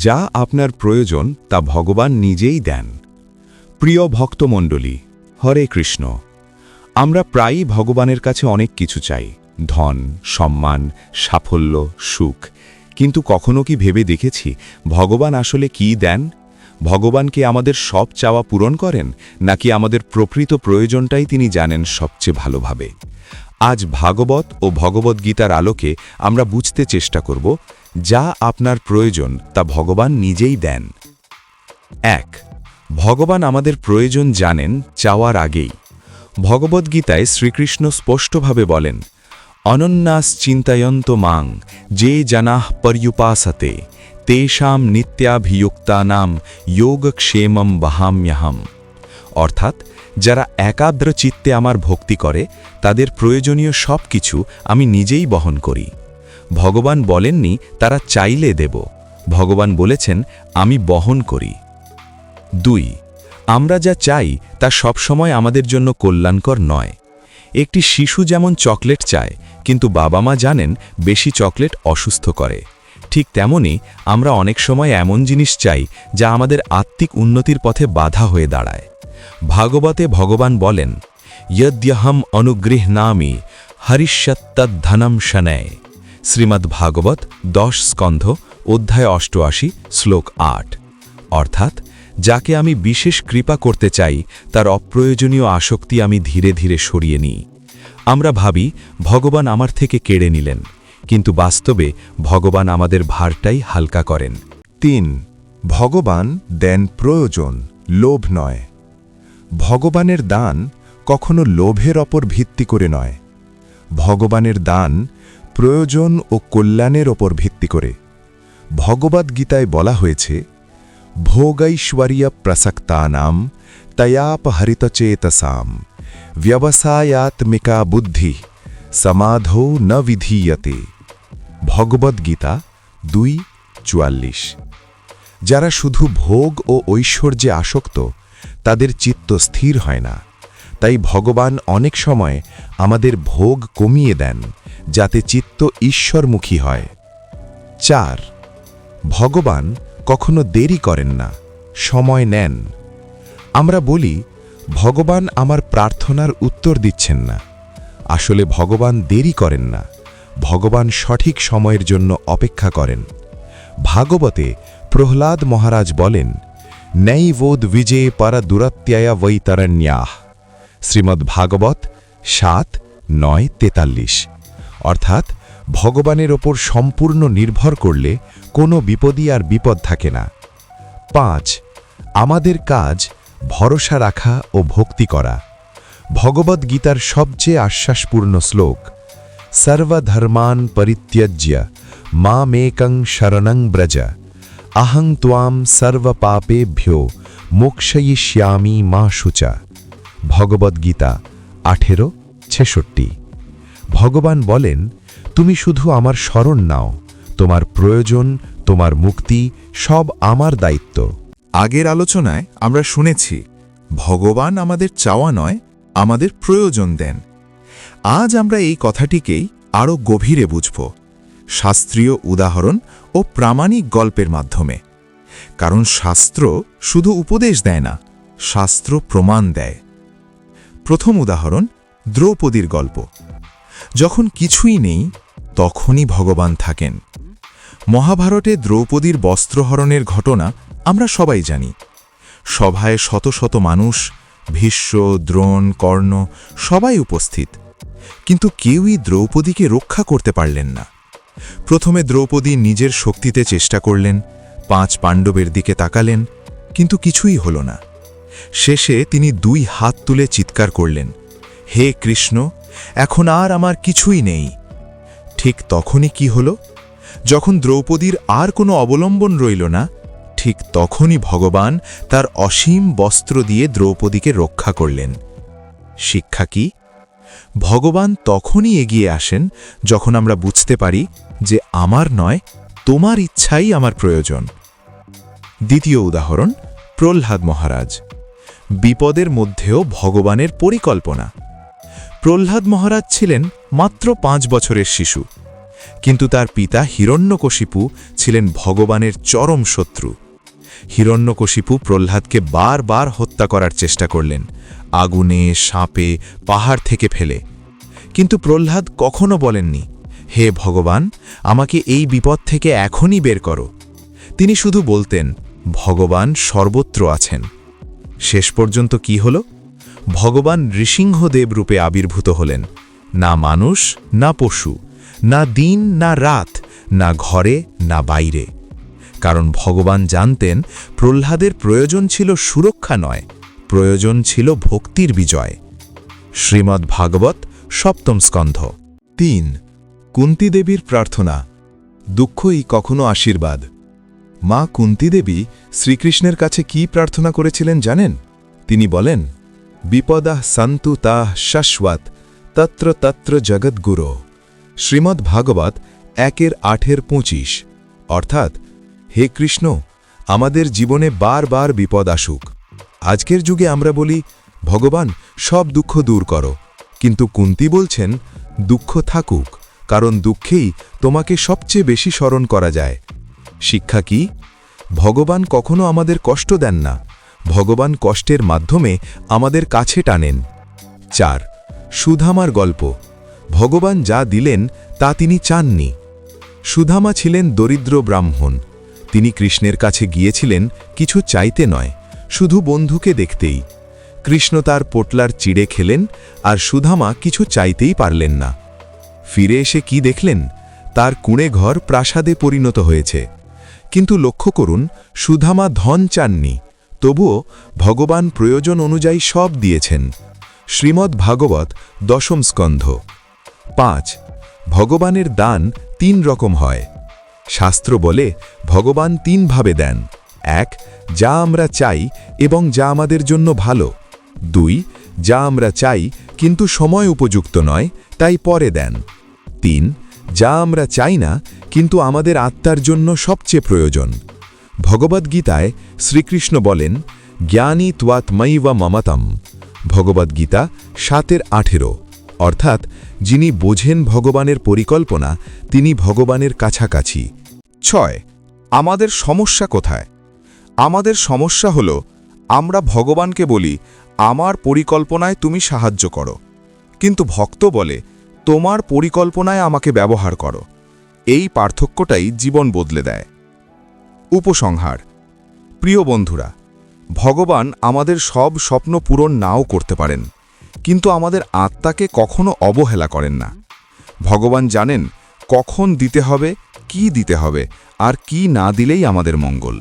যা আপনার প্রয়োজন তা ভগবান নিজেই দেন। প্রিয় ভক্তমণ্ডলী, হরে কৃষ্ণ। আমরা প্রায়ই ভগবানের কাছে অনেক কিছু চাই, ধন, সম্মান, সাফল্য, সুখ। কিন্তু কখনো কি ভেবে দেখেছি ভগবান আসলে কি দেন? ভগবানকে আমাদের সব চাওয়া পূরণ করেন, নাকি আমাদের প্রকৃত প্রয়োজনটাই তিনি জানেন সবচেয়ে ভালোভাবে? আজ ভাগবত ও ভগবদ্গীতার আলোকে আমরা বুঝতে চেষ্টা করব যা আপনার প্রয়োজন তা ভগবান নিজেই দেন। এক, ভগবান আমাদের প্রয়োজন জানেন চাওয়ার আগেই। ভগবদ্গীতায় শ্রীকৃষ্ণ স্পষ্টভাবে বলেন, অনন্যাস চিন্তায়ন্ত মাং, যে জানাহ পর্যুপাসতে, তেষাম নিত্যাভিযুক্তানাম যোগক্ষেমম বহাম্যহম। অর্থাৎ, যারা একাদ্র চিত্তে আমার ভক্তি করে, তাদের প্রয়োজনীয় সব কিছু আমি নিজেই বহন করি। ভগবান বলেননি, তারা চাইলে দেব। ভগবান বলেছেন, আমি বহন করি। দুই, আমরা যা চাই, তা সবসময় আমাদের জন্য কল্যাণকর নয়। একটি শিশু যেমন চকলেট চায়, কিন্তু বাবা মা জানেন, বেশি চকলেট অসুস্থ করে। ঠিক তেমনি, আমরা অনেক সময় এমন জিনিস চাই, যা আমাদের আত্মিক উন্নতির পথে বাধা হয়ে দাঁড়ায়। ভাগবতে ভগবান বলেন যদ্যহম অনুগৃহনামি হরিষ্যত্তধনম শনয়। শ্রীমদ্ ভাগবত দশ স্কন্ধ, অধ্যায় অষ্টআশি, শ্লোক আট। অর্থাৎ, যাকে আমি বিশেষ কৃপা করতে চাই, তার অপ্রয়োজনীয় আসক্তি আমি ধীরে ধীরে সরিয়ে নিই। আমরা ভাবি, ভগবান আমার থেকে কেড়ে নিলেন, কিন্তু বাস্তবে ভগবান আমাদের ভারটাই হালকা করেন। তিন, ভগবান দেন প্রয়োজন, লোভ নয়। ভগবানের দান কখনো লোভের ওপর ভিত্তি করে নয়। ভগবানের দান প্রয়োজন ও কল্যাণের ওপর ভিত্তি করে ভগবদ্গীতায় বলা হয়েছে ভোগৈশ্বর্য প্রসক্তানাম তয়াপহরিতচেতসাম, ব্যবসায়াত্মিকা বুদ্ধি সমাধৌ ন বিধীয়তে। ভগবদ্গীতা দুই চুয়াল্লিশ। যারা শুধু ভোগ ও ঐশ্বর্যে আসক্ত, তাদের চিত্ত স্থির হয় না। তাই ভগবান অনেক সময় আমাদের ভোগ কমিয়ে দেন, যাতে চিত্ত ঈশ্বরমুখী হয়। চার, ভগবান কখনো দেরি করেন না, সময় নেন। আমরা বলি, ভগবান আমার প্রার্থনার উত্তর দিচ্ছেন না। আসলে ভগবান দেরি করেন না, ভগবান সঠিক সময়ের জন্য অপেক্ষা করেন। ভাগবতে প্রহ্লাদ মহারাজ বলেন নৈবোধ বিজে পরা দুরত্যায়া বৈতরণ্যাহ শ্রীমদ্ ভাগবত সাত, নয়, তেতাল্লিশ। অর্থাৎ ভগবানের ওপর সম্পূর্ণ নির্ভর করলে কোনো বিপদই আর বিপদ থাকে না। পাঁচ, আমাদের কাজ ভরসা রাখা ও ভক্তি করা। ভগবদ্গীতার সবচেয়ে আশ্বাসপূর্ণ শ্লোক সর্বধর্মান পরিত্যজ্য মা মেকং শরণং ব্রজ। আহং ত্বাম সর্বপাপেভ্যো, মোক্ষয়িষ্যামি মা শুচা। ভগবদ্গীতা আঠেরো, ছেষট্টি। ভগবান বলেন, তুমি শুধু আমার স্মরণ নাও, তোমার প্রয়োজন, তোমার মুক্তি, সব আমার দায়িত্ব। আগের আলোচনায় আমরা শুনেছি, ভগবান আমাদের চাওয়া নয়, আমাদের প্রয়োজন দেন। আজ আমরা এই কথাটিকেই আরও গভীরে বুঝব, শাস্ত্রীয় উদাহরণ ও প্রামাণিক গল্পের মাধ্যমে। কারণ শাস্ত্র শুধু উপদেশ দেয় না, শাস্ত্র প্রমাণ দেয়। প্রথম উদাহরণ, দ্রৌপদীর গল্প। যখন কিছুই নেই, তখনই ভগবান থাকেন। মহাভারতে দ্রৌপদীর বস্ত্রহরণের ঘটনা আমরা সবাই জানি। সভায় শত শত মানুষ, ভীষ্ম, দ্রোণ, কর্ণ সবাই উপস্থিত। কিন্তু কেউই দ্রৌপদীকে রক্ষা করতে পারলেন না। প্রথমে দ্রৌপদী নিজের শক্তিতে চেষ্টা করলেন, পাঁচ পাণ্ডবের দিকে তাকালেন, কিন্তু কিছুই হল না। শেষে তিনি দুই হাত তুলে চিৎকার করলেন, হে কৃষ্ণ, এখন আর আমার কিছুই নেই। ঠিক তখনই কি হল? যখন দ্রৌপদীর আর কোনো অবলম্বন রইল না, ঠিক তখনই ভগবান তার অসীম বস্ত্র দিয়ে দ্রৌপদীকে রক্ষা করলেন। শিক্ষা কি? ভগবান তখনই এগিয়ে আসেন যখন আমরা বুঝতে পারি যে আমার নয়, তোমার ইচ্ছাই আমার প্রয়োজন। দ্বিতীয় উদাহরণ, প্রহ্লাদ মহারাজ। বিপদের মধ্যেও ভগবানের পরিকল্পনা। প্রহ্লাদ মহারাজ ছিলেন মাত্র পাঁচ বছরের শিশু, কিন্তু তার পিতা হিরণ্যকশিপু ছিলেন ভগবানের চরম শত্রু। হিরণ্যকশিপু প্রহ্লাদকে বারবার হত্যা করার চেষ্টা করলেন, আগুনে, সাপে, পাহাড় থেকে ফেলে। কিন্তু প্রহ্লাদ কখনো বলেননি, হে ভগবান, আমাকে এই বিপদ থেকে এখনই বের করো। তিনি শুধু বলতেন, ভগবান সর্বত্র আছেন। শেষ পর্যন্ত কি হল? ভগবান নৃসিংহদেব রূপে আবির্ভূত হলেন। না মানুষ, না পশু, না দিন, না রাত, না ঘরে, না বাইরে। কারণ ভগবান জানতেন, প্রহ্লাদের প্রয়োজন ছিল সুরক্ষা নয়, প্রয়োজন ছিল ভক্তির বিজয়। শ্রীমদ্ ভাগবত সপ্তম স্কন্ধ। তিন, কুন্তি দেবীর প্রার্থনা। দুঃখই কখনো আশীর্বাদ। মা কুন্তি দেবী শ্রীকৃষ্ণের কাছে কি প্রার্থনা করেছিলেন জানেন? তিনি বলেন বিপদাহ সন্তু তাহ শাশ্বত, তত্র তত্র জগৎগুরো শ্রীমদ্ ভাগবত একের আঠের পঁচিশ। অর্থাৎ, হে কৃষ্ণ, আমাদের জীবনে বারবার বিপদ আসুক। আজকের যুগে আমরা বলি, ভগবান, সব দুঃখ দূর করো। কিন্তু কুন্তি বলছেন, দুঃখ থাকুক, কারণ দুঃখেই তোমাকে সবচেয়ে বেশি স্মরণ করা যায়। শিক্ষা কি? ভগবান কখনো আমাদের কষ্ট দেন না। ভগবান কষ্টের মাধ্যমে আমাদের কাছে টানেন। চার, সুধামার গল্প। ভগবান যা দিলেন, তা তিনি চাননি। সুধামা ছিলেন দরিদ্র ব্রাহ্মণ। তিনি কৃষ্ণের কাছে গিয়েছিলেন, কিছু চাইতে নয়, শুধু বন্ধুকে দেখতেই। কৃষ্ণ তার পোটলার চিড়ে খেলেন, আর সুধামা কিছু চাইতেই পারলেন না। ফিরে এসে কি দেখলেন? তার কুঁড়ে ঘর প্রাসাদে পরিণত হয়েছে। কিন্তু লক্ষ্য করুন, সুধামা ধন চাননি, তবুও ভগবান প্রয়োজন অনুযায়ী সব দিয়েছেন। শ্রীমদ্ ভাগবত দশম স্কন্ধ। পাঁচ, ভগবানের দান তিন রকম হয়। শাস্ত্র বলে ভগবান তিনভাবে দেন। এক, যা আমরা চাই এবং যা আমাদের জন্য ভালো। দুই, যা আমরা চাই কিন্তু সময় উপযুক্ত নয়, তাই পরে দেন। তিন যা আমরা চাই না, কিন্তু আমাদের আত্মার জন্য সবচেয়ে প্রয়োজন। ভগবদ্গীতায় শ্রীকৃষ্ণ বলেন, জ্ঞানী ত্বাত্মৈব মমতম। ভগবদ্গীতা সাতের আঠেরো। অর্থাৎ যিনি বোঝেন ভগবানের পরিকল্পনা, তিনি ভগবানের কাছাকাছি। ছয়, আমাদের সমস্যা কোথায়? আমাদের সমস্যা হল, আমরা ভগবানকে বলি, আমার পরিকল্পনায় তুমি সাহায্য করো। কিন্তু ভক্ত বলে তোমার পরিকল্পনায় আমাকে ব্যবহার করো। এই পার্থক্যটাই জীবন বদলে দেয়। উপসংহার। প্রিয় বন্ধুরা, ভগবান আমাদের সব স্বপ্ন পূরণ নাও করতে পারেন, কিন্তু আমাদের আত্মাকে কখনো অবহেলা করেন না। ভগবান জানেন কখন দিতে হবে, কি দিতে হবে, আর কি না দিলেই আমাদের মঙ্গল।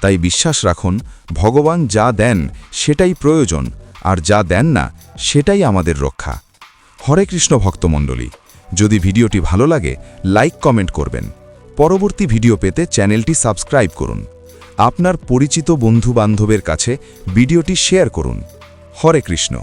তাই বিশ্বাস রাখুন, ভগবান যা দেন সেটাই প্রয়োজন, আর যা দেন না সেটাই আমাদের রক্ষা। হরে কৃষ্ণ ভক্তমণ্ডলী। যদি ভিডিওটি ভালো লাগে, লাইক, কমেন্ট করবেন। পরবর্তী ভিডিও পেতে চ্যানেলটি সাবস্ক্রাইব করুন। আপনার পরিচিত বন্ধু বান্ধবের কাছে ভিডিওটি শেয়ার করুন। হরে কৃষ্ণ।